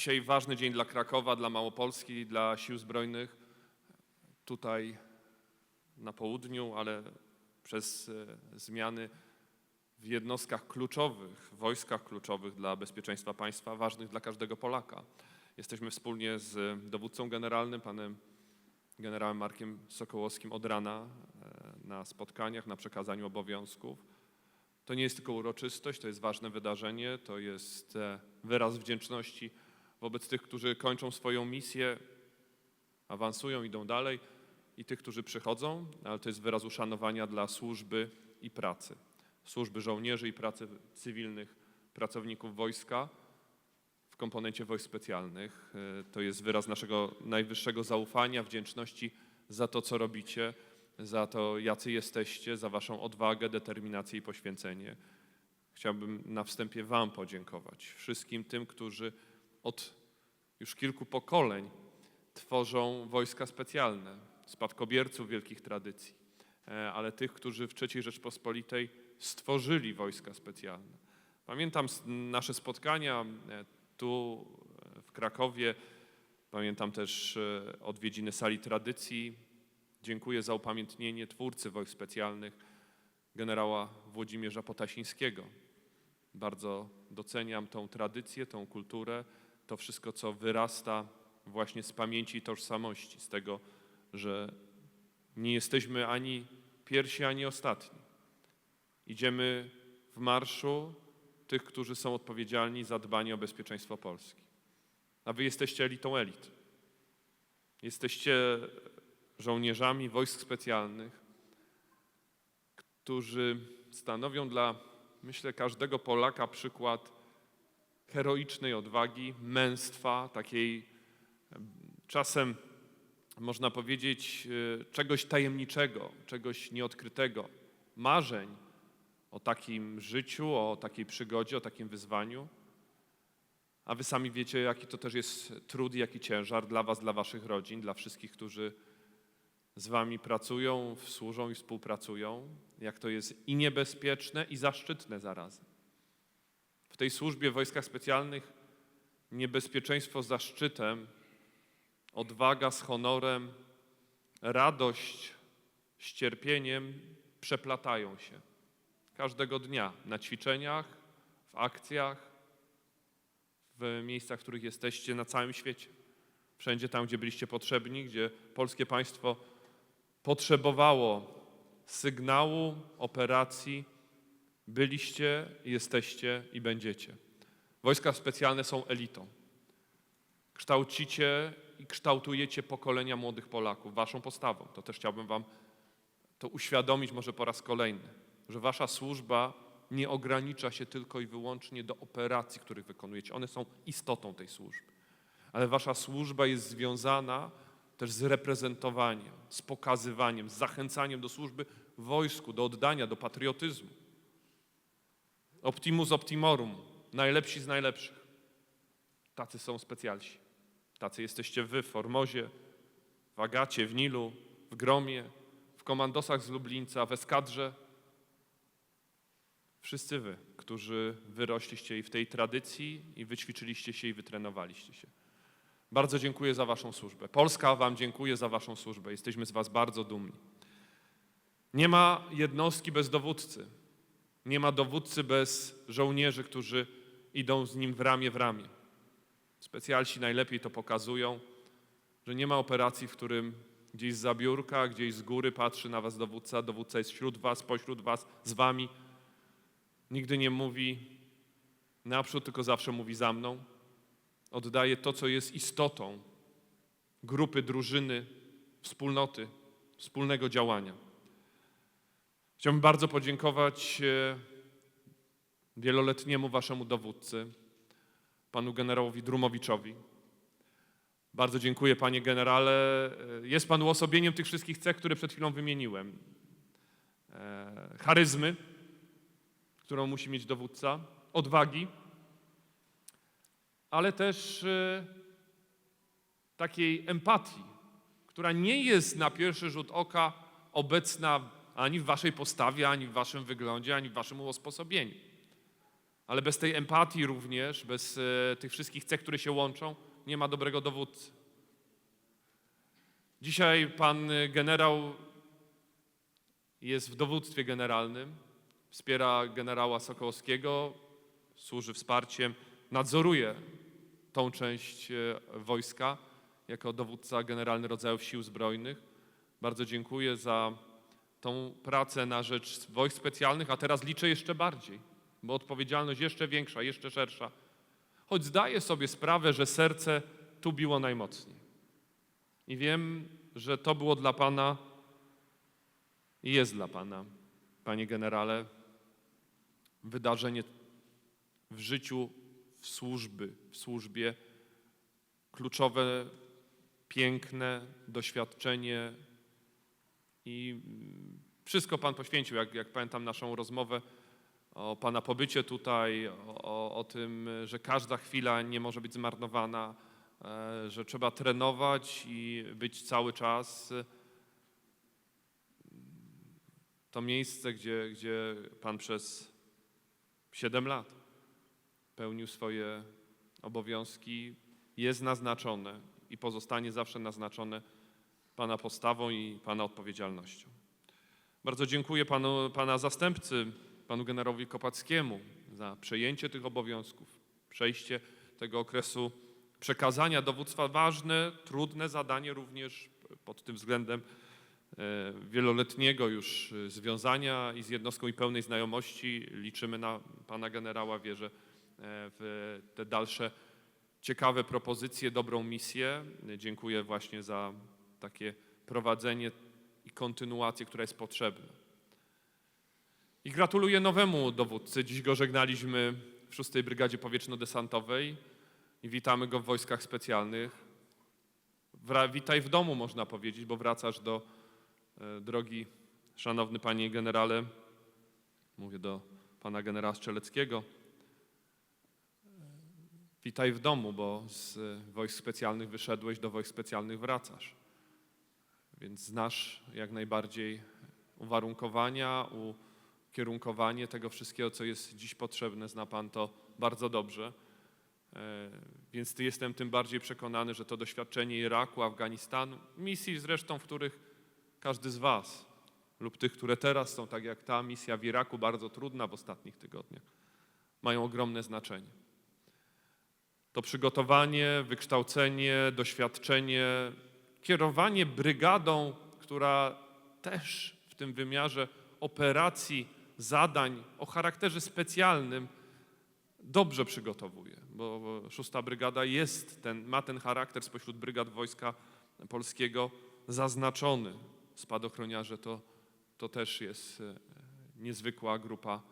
Dzisiaj ważny dzień dla Krakowa, dla Małopolski, dla Sił Zbrojnych. Tutaj na południu, ale przez e, zmiany w jednostkach kluczowych, wojskach kluczowych dla bezpieczeństwa państwa, ważnych dla każdego Polaka. Jesteśmy wspólnie z dowódcą generalnym, panem generałem Markiem Sokołowskim od rana e, na spotkaniach, na przekazaniu obowiązków. To nie jest tylko uroczystość, to jest ważne wydarzenie, to jest e, wyraz wdzięczności wobec tych, którzy kończą swoją misję, awansują, idą dalej i tych, którzy przychodzą, ale to jest wyraz uszanowania dla służby i pracy. Służby żołnierzy i pracy cywilnych pracowników wojska w komponencie wojsk specjalnych. E, To jest wyraz naszego najwyższego zaufania, wdzięczności za to, co robicie, za to, jacy jesteście, za waszą odwagę, determinację i poświęcenie. Chciałbym na wstępie Wam podziękować, wszystkim tym, którzy od już kilku pokoleń tworzą wojska specjalne, spadkobierców wielkich tradycji, e, ale tych, którzy w III Rzeczpospolitej stworzyli wojska specjalne. Pamiętam nasze spotkania e, tu e, w Krakowie, pamiętam też odwiedziny sali tradycji. Dziękuję za upamiętnienie twórcy wojsk specjalnych, generała Włodzimierza Potasińskiego. Bardzo doceniam tą tradycję, tą kulturę, to wszystko, co wyrasta właśnie z pamięci i tożsamości, z tego, że nie jesteśmy ani pierwsi, ani ostatni. Idziemy w marszu tych, którzy są odpowiedzialni za dbanie o bezpieczeństwo Polski. A wy jesteście elitą elit. Jesteście żołnierzami wojsk specjalnych, którzy stanowią dla, myślę, każdego Polaka przykład heroicznej odwagi, męstwa, takiej em, czasem można powiedzieć e, czegoś tajemniczego, czegoś nieodkrytego, marzeń o takim życiu, o takiej przygodzie, o takim wyzwaniu. A wy sami wiecie, jaki to też jest trud jaki ciężar dla was, dla waszych rodzin, dla wszystkich, którzy z wami pracują, służą i współpracują, jak to jest i niebezpieczne, i zaszczytne zarazem. W tej służbie w wojskach specjalnych niebezpieczeństwo z zaszczytem, odwaga z honorem, radość z cierpieniem przeplatają się każdego dnia na ćwiczeniach, w akcjach, w miejscach, w których jesteście na całym świecie. Wszędzie tam, gdzie byliście potrzebni, gdzie polskie państwo potrzebowało sygnału, operacji, byliście, jesteście i będziecie. Wojska specjalne są elitą. Kształcicie i kształtujecie pokolenia młodych Polaków waszą postawą. To też chciałbym wam to uświadomić może po raz kolejny, że wasza służba nie ogranicza się tylko i wyłącznie do operacji, których wykonujecie. One są istotą tej służby. Ale wasza służba jest związana też z reprezentowaniem, z pokazywaniem, z zachęcaniem do służby wojsku, do oddania, do patriotyzmu. Optimus optimorum, najlepsi z najlepszych. Tacy są specjalsi. Tacy jesteście wy w Formozie, w Agacie, w Nilu, w Gromie, w komandosach z Lublińca, w eskadrze. Wszyscy wy, którzy wyrośliście i w tej tradycji, i wyćwiczyliście się i wytrenowaliście się. Bardzo dziękuję za waszą służbę. Polska wam dziękuję za waszą służbę. Jesteśmy z was bardzo dumni. Nie ma jednostki bez dowódcy. Nie ma dowódcy bez żołnierzy, którzy idą z nim w ramię w ramię. Specjalsi najlepiej to pokazują, że nie ma operacji, w którym gdzieś z biurka, gdzieś z góry patrzy na was dowódca, dowódca jest wśród was, pośród was, z wami. Nigdy nie mówi naprzód, tylko zawsze mówi za mną. Oddaje to, co jest istotą grupy, drużyny, wspólnoty, wspólnego działania. Chciałbym bardzo podziękować e, wieloletniemu waszemu dowódcy, panu generałowi Drumowiczowi. Bardzo dziękuję, panie generale. E, Jest pan uosobieniem tych wszystkich cech, które przed chwilą wymieniłem. E, Charyzmy, którą musi mieć dowódca, odwagi, ale też takiej empatii, która nie jest na pierwszy rzut oka obecna ani w waszej postawie, ani w waszym wyglądzie, ani w waszym usposobieniu. Ale bez tej empatii również, bez e, tych wszystkich cech, które się łączą, nie ma dobrego dowódcy. Dzisiaj pan e, generał jest w dowództwie generalnym, wspiera generała Sokołowskiego, służy wsparciem, nadzoruje tą część e, wojska jako dowódca generalny rodzajów sił zbrojnych. Bardzo dziękuję za tą pracę na rzecz wojsk specjalnych, a teraz liczę jeszcze bardziej, bo odpowiedzialność jeszcze większa, jeszcze szersza. Choć zdaję sobie sprawę, że serce tu biło najmocniej. I wiem, że to było dla Pana i jest dla Pana, Panie Generale, wydarzenie w życiu, w służby, w służbie kluczowe, piękne doświadczenie i wszystko Pan poświęcił, jak, jak pamiętam naszą rozmowę o Pana pobycie tutaj, o, o, o tym, że każda chwila nie może być zmarnowana, e, że trzeba trenować i być cały czas. To miejsce, gdzie, gdzie Pan przez 7 lat pełnił swoje obowiązki, jest naznaczone i pozostanie zawsze naznaczone Pana postawą i Pana odpowiedzialnością. Bardzo dziękuję panu, Pana zastępcy, Panu generałowi Kopackiemu za przejęcie tych obowiązków, przejście tego okresu przekazania dowództwa. Ważne, trudne zadanie również pod tym względem e, wieloletniego już związania i z jednostką i pełnej znajomości. Liczymy na Pana generała, wierzę e, w te dalsze ciekawe propozycje, dobrą misję. Dziękuję właśnie za takie prowadzenie i kontynuację, która jest potrzebna. I gratuluję nowemu dowódcy. Dziś go żegnaliśmy w 6 Brygadzie Powietrzno-Desantowej i witamy go w wojskach specjalnych. Witaj w domu, można powiedzieć, bo wracasz do e, drogi, szanowny panie generale, mówię do pana generała Strzeleckiego, Witaj w domu, bo z wojsk specjalnych wyszedłeś, do wojsk specjalnych wracasz. Więc znasz jak najbardziej uwarunkowania, ukierunkowanie tego wszystkiego, co jest dziś potrzebne. Zna Pan to bardzo dobrze. E, Więc jestem tym bardziej przekonany, że to doświadczenie Iraku, Afganistanu, misji zresztą, w których każdy z Was lub tych, które teraz są, tak jak ta misja w Iraku, bardzo trudna w ostatnich tygodniach, mają ogromne znaczenie. To przygotowanie, wykształcenie, doświadczenie, kierowanie brygadą, która też w tym wymiarze operacji, zadań o charakterze specjalnym dobrze przygotowuje, bo szósta brygada jest ten, ma ten charakter spośród brygad Wojska Polskiego zaznaczony. Spadochroniarze to, to też jest e, niezwykła grupa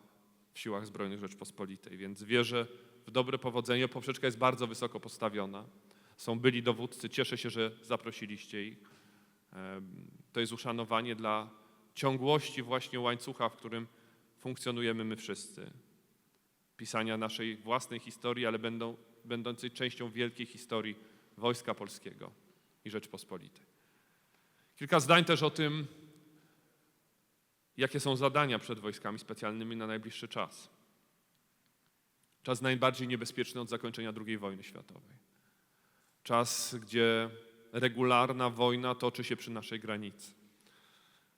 w siłach zbrojnych Rzeczpospolitej, więc wierzę w dobre powodzenie. Poprzeczka jest bardzo wysoko postawiona. Są byli dowódcy, cieszę się, że zaprosiliście ich. To jest uszanowanie dla ciągłości właśnie łańcucha, w którym funkcjonujemy my wszyscy. Pisania naszej własnej historii, ale będą, będącej częścią wielkiej historii Wojska Polskiego i Rzeczpospolitej. Kilka zdań też o tym, jakie są zadania przed wojskami specjalnymi na najbliższy czas. Czas najbardziej niebezpieczny od zakończenia II wojny światowej. Czas, gdzie regularna wojna toczy się przy naszej granicy.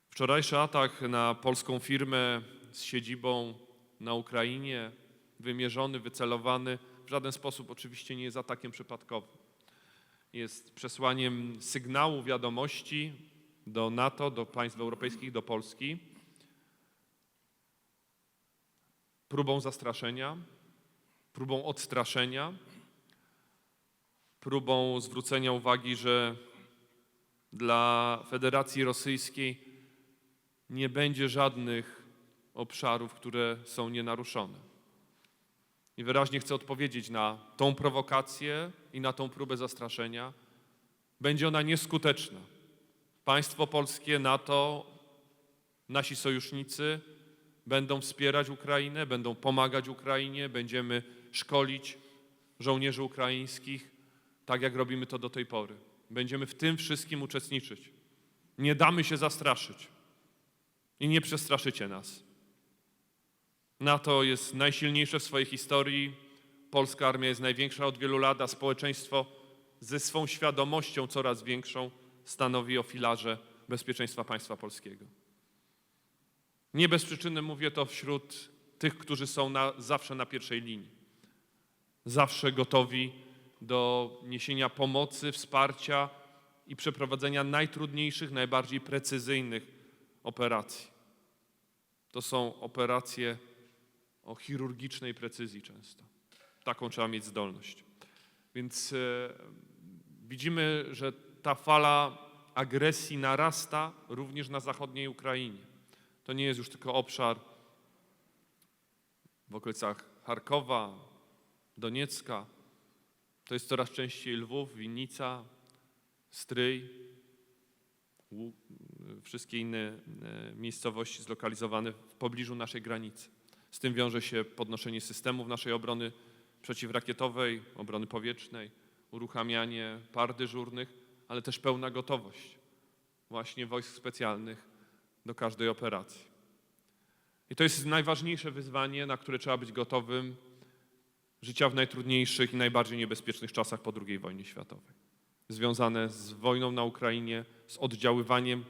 Wczorajszy atak na polską firmę z siedzibą na Ukrainie, wymierzony, wycelowany, w żaden sposób oczywiście nie jest atakiem przypadkowym. Jest przesłaniem sygnału, wiadomości do NATO, do państw europejskich, do Polski, próbą zastraszenia, próbą odstraszenia, próbą zwrócenia uwagi, że dla Federacji Rosyjskiej nie będzie żadnych obszarów, które są nienaruszone. I wyraźnie chcę odpowiedzieć na tą prowokację i na tą próbę zastraszenia. Będzie ona nieskuteczna. Państwo polskie, NATO, nasi sojusznicy będą wspierać Ukrainę, będą pomagać Ukrainie, będziemy szkolić żołnierzy ukraińskich, tak jak robimy to do tej pory. Będziemy w tym wszystkim uczestniczyć. Nie damy się zastraszyć i nie przestraszycie nas. NATO jest najsilniejsze w swojej historii, polska armia jest największa od wielu lat, a społeczeństwo ze swą świadomością coraz większą stanowi o filarze bezpieczeństwa państwa polskiego. Nie bez przyczyny mówię to wśród tych, którzy są na, zawsze na pierwszej linii, zawsze gotowi do niesienia pomocy, wsparcia i przeprowadzenia najtrudniejszych, najbardziej precyzyjnych operacji. To są operacje o chirurgicznej precyzji często. Taką trzeba mieć zdolność. Więc e, widzimy, że ta fala agresji narasta również na zachodniej Ukrainie. To nie jest już tylko obszar w okolicach Charkowa, Doniecka. To jest coraz częściej Lwów, Winnica, Stryj, wszystkie inne e, miejscowości zlokalizowane w pobliżu naszej granicy. Z tym wiąże się podnoszenie systemów naszej obrony przeciwrakietowej, obrony powietrznej, uruchamianie par dyżurnych, ale też pełna gotowość właśnie wojsk specjalnych do każdej operacji. I to jest najważniejsze wyzwanie, na które trzeba być gotowym życia w najtrudniejszych i najbardziej niebezpiecznych czasach po II wojnie światowej. Związane z wojną na Ukrainie, z oddziaływaniem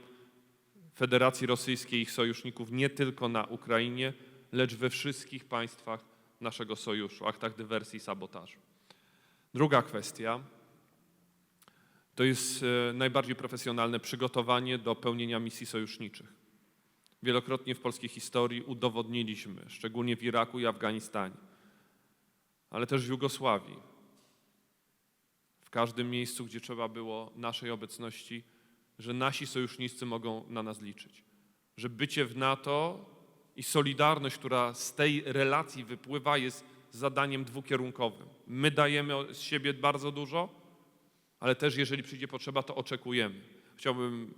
Federacji Rosyjskiej i ich sojuszników nie tylko na Ukrainie, lecz we wszystkich państwach naszego sojuszu, aktach dywersji i sabotażu. Druga kwestia to jest e, najbardziej profesjonalne przygotowanie do pełnienia misji sojuszniczych. Wielokrotnie w polskiej historii udowodniliśmy, szczególnie w Iraku i Afganistanie, ale też w Jugosławii, w każdym miejscu, gdzie trzeba było naszej obecności, że nasi sojusznicy mogą na nas liczyć. Że bycie w NATO i solidarność, która z tej relacji wypływa, jest zadaniem dwukierunkowym. My dajemy z siebie bardzo dużo, ale też jeżeli przyjdzie potrzeba, to oczekujemy. Chciałbym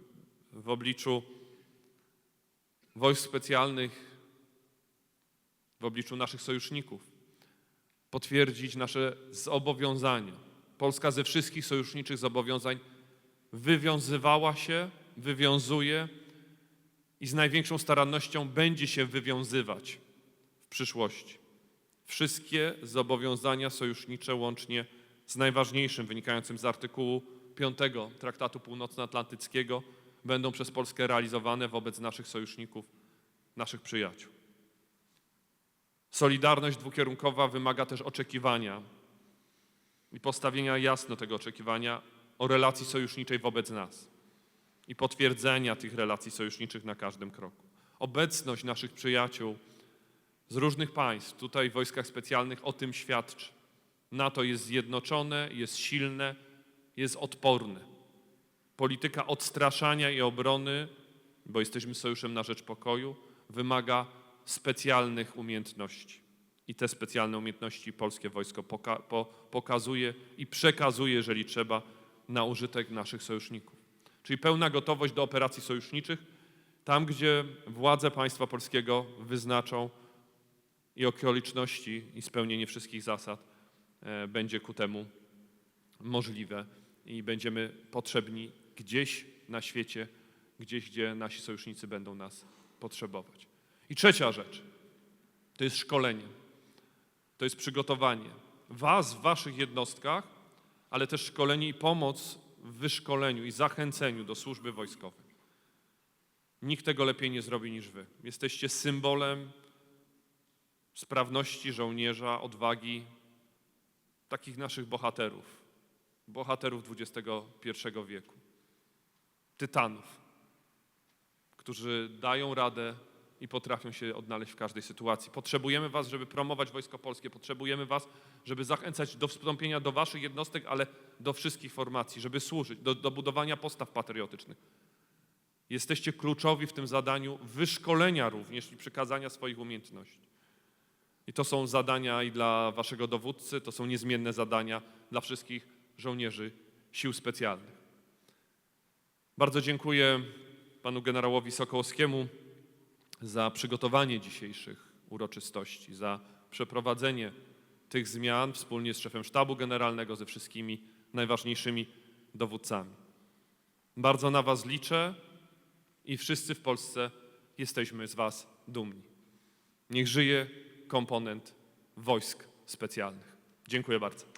w obliczu wojsk specjalnych, w obliczu naszych sojuszników potwierdzić nasze zobowiązania. Polska ze wszystkich sojuszniczych zobowiązań wywiązywała się, wywiązuje i z największą starannością będzie się wywiązywać w przyszłości. Wszystkie zobowiązania sojusznicze, łącznie z najważniejszym wynikającym z artykułu 5 Traktatu Północnoatlantyckiego, będą przez Polskę realizowane wobec naszych sojuszników, naszych przyjaciół. Solidarność dwukierunkowa wymaga też oczekiwania i postawienia jasno tego oczekiwania o relacji sojuszniczej wobec nas i potwierdzenia tych relacji sojuszniczych na każdym kroku. Obecność naszych przyjaciół z różnych państw tutaj w wojskach specjalnych o tym świadczy. NATO jest zjednoczone, jest silne, jest odporne. Polityka odstraszania i obrony, bo jesteśmy sojuszem na rzecz pokoju, wymaga specjalnych umiejętności. I te specjalne umiejętności polskie wojsko poka- po, pokazuje i przekazuje, jeżeli trzeba, na użytek naszych sojuszników. Czyli pełna gotowość do operacji sojuszniczych, tam gdzie władze państwa polskiego wyznaczą i okoliczności i spełnienie wszystkich zasad e, będzie ku temu możliwe i będziemy potrzebni gdzieś na świecie, gdzieś, gdzie nasi sojusznicy będą nas potrzebować. I trzecia rzecz to jest szkolenie, to jest przygotowanie Was w Waszych jednostkach, ale też szkolenie i pomoc w wyszkoleniu i zachęceniu do służby wojskowej. Nikt tego lepiej nie zrobi niż Wy. Jesteście symbolem sprawności żołnierza, odwagi takich naszych bohaterów, bohaterów XXI wieku, tytanów, którzy dają radę i potrafią się odnaleźć w każdej sytuacji. Potrzebujemy Was, żeby promować Wojsko Polskie, potrzebujemy Was, żeby zachęcać do wstąpienia do Waszych jednostek, ale do wszystkich formacji, żeby służyć, do, do budowania postaw patriotycznych. Jesteście kluczowi w tym zadaniu wyszkolenia również i przekazania swoich umiejętności. I to są zadania i dla waszego dowódcy, to są niezmienne zadania dla wszystkich żołnierzy sił specjalnych. Bardzo dziękuję panu generałowi Sokołowskiemu za przygotowanie dzisiejszych uroczystości, za przeprowadzenie tych zmian wspólnie z szefem sztabu generalnego, ze wszystkimi najważniejszymi dowódcami. Bardzo na was liczę i wszyscy w Polsce jesteśmy z was dumni. Niech żyje komponent wojsk specjalnych. Dziękuję bardzo.